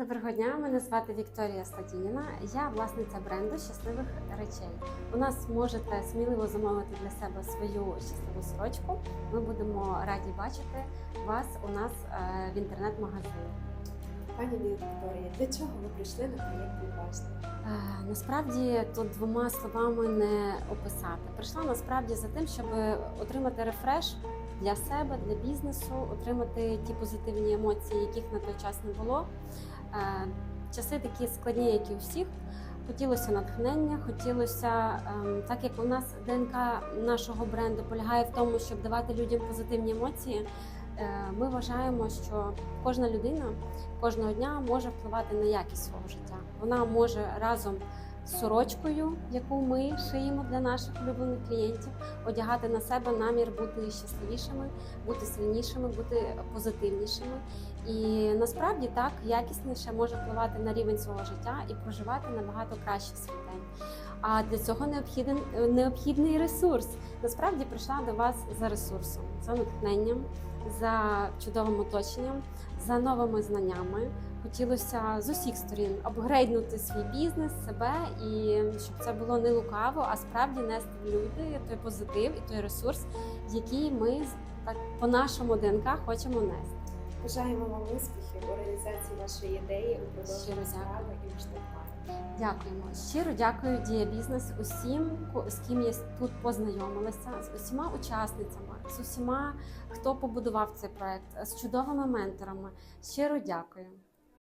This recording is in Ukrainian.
Доброго дня, мене звати Вікторія Стадініна. Я власниця бренду щасливих речей. У нас можете сміливо замовити для себе свою щасливу сорочку. Ми будемо раді бачити вас у нас е, в інтернет-магазині. Пані Вікторія, для чого ви прийшли на проєкт «Відважний»? Е, Насправді тут двома словами не описати. Прийшла насправді за тим, щоб отримати рефреш для себе, для бізнесу, отримати ті позитивні емоції, яких на той час не було. Е, Часи такі складні, як і у всіх. Хотілося натхнення, хотілося, ем, так як у нас ДНК нашого бренду полягає в тому, щоб давати людям позитивні емоції. е, Ми вважаємо, що кожна людина кожного дня може впливати на якість свого життя. Вона може разом сорочкою, яку ми шиємо для наших улюблених клієнтів, одягати на себе намір бути щасливішими, бути сильнішими, бути позитивнішими. І насправді так якісніше може впливати на рівень свого життя і проживати набагато краще свій день. А для цього необхіден необхідний ресурс. Насправді прийшла до вас за ресурсом, за натхненням, за чудовим оточенням, за новими знаннями. Хотілося з усіх сторін апгрейднути свій бізнес, себе і щоб це було не лукаво, а справді нести в люди той позитив і той ресурс, який ми так по нашому ДНК хочемо нести. Бажаємо вам успіхів у реалізації вашої ідеї у продовженні справи і масштабуванні. Дякуємо. Щиро дякую Дія Бізнес усім, з ким я тут познайомилася, з усіма учасницями, з усіма, хто побудував цей проект, з чудовими менторами. Щиро дякую.